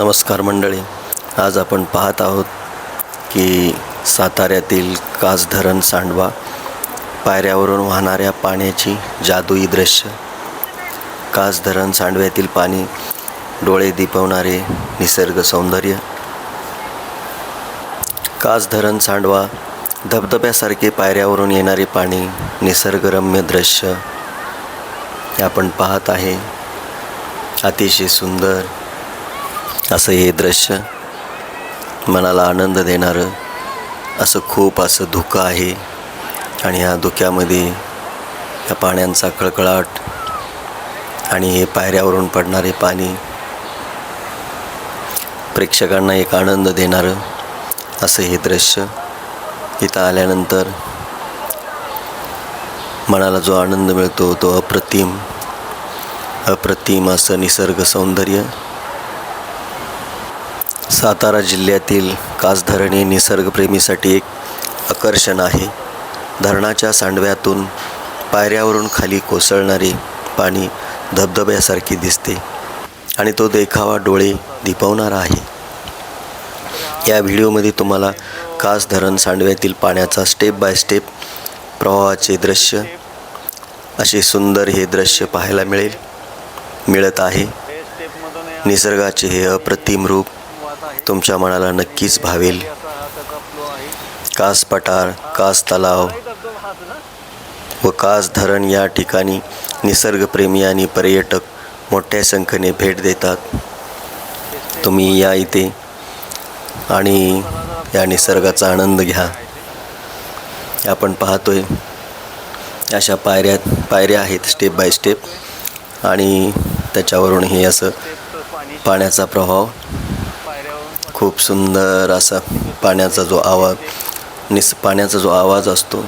नमस्कार मंडळी. आज आपण पाहत आहोत की साताऱ्यातील कास धरण सांडवा पायऱ्यावरून वाहणाऱ्या पाण्याची जादुई दृश्य. कास धरण सांडव्यातील पाणी डोळे दिपवणारे निसर्ग सौंदर्य. कास धरण सांडवा धबधब्यासारखे पायऱ्यावरून येणारे पाणी निसर्गरम्य दृश्य हे आपण पाहत आहे. अतिशय सुंदर असं हे दृश्य मनाला आनंद देणारं असं खूप असं धुकं आहे. आणि ह्या धुक्यामध्ये या पाण्यांचा कळकळाट आणि हे पायऱ्यावरून पडणारे पाणी प्रेक्षकांना एक आनंद देणारं असं हे दृश्य इथं आल्यानंतर मनाला जो आनंद मिळतो तो अप्रतिम अप्रतिम असं निसर्ग सौंदर्य सातारा जिल्ह्यातील कास धरण हे निसर्गप्रेमीसाठी एक आकर्षण आहे. धरणाच्या सांडव्यातून पायऱ्यावरून खाली कोसळणारे पाणी धबधब्यासारखे दिसते आणि तो देखावा डोळे दिपवणारा आहे. या व्हिडिओमध्ये तुम्हाला कास धरण सांडव्यातील पाण्याचा स्टेप बाय स्टेप प्रवाहाचे दृश्य असे सुंदर हे दृश्य पाहायला मिळेल मिळत आहे. निसर्गाचे हे अप्रतिम रूप तुमच्या मनाला नक्कीच भावेल. कास पठार कास तलाव व कास धरण या ठिकाणी निसर्गप्रेमी आणि पर्यटक मोठ्या संख्येने भेट देतात. तुम्ही या इथे आणि या निसर्गाचा आनंद घ्या. आपण पाहतोय अशा पायऱ्या पायऱ्या आहेत स्टेप बाय स्टेप आणि त्याच्यावरून हे असं पाण्याचा प्रभाव खूप सुंदर असा पाण्याचा जो आवाज निस पाण्याचा जो आवाज असतो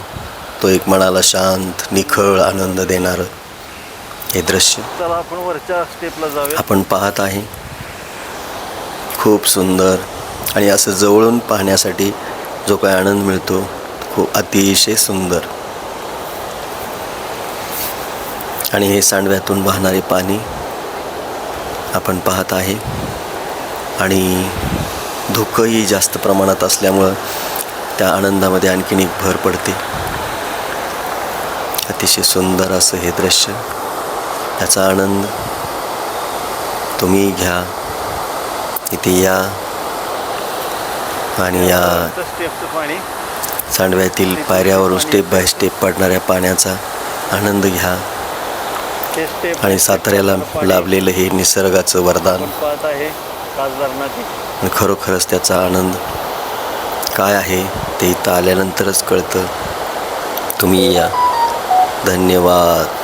तो एक मनाला शांत निखळ आनंद देणारं हे दृश्य. चला आपण वरच्या स्टेपला जाऊया. आपण पाहत आहे. खूप सुंदर आणि असं जवळून पाहण्यासाठी जो काही आनंद मिळतो खूप अतिशय सुंदर. आणि हे सांडव्यातून वाहणारे पाणी आपण पाहत आहे. आणि धुकंही जास्त प्रमाणात असल्यामुळं त्या आनंदामध्ये आणखीन एक भर पडते. अतिशय सुंदर असं हे दृश्य. याचा आनंद तुम्ही घ्या. इथे या. आणि या सांडव्यातील पायऱ्यावरून स्टेप बाय स्टेप पडणाऱ्या पाण्याचा आनंद घ्या. आणि साताऱ्याला लाभलेलं हे निसर्गाचं वरदान. आणि खरोखरच त्याचा आनंद काय आहे ते इथं आल्यानंतरच कळतं. तुम्ही या. धन्यवाद.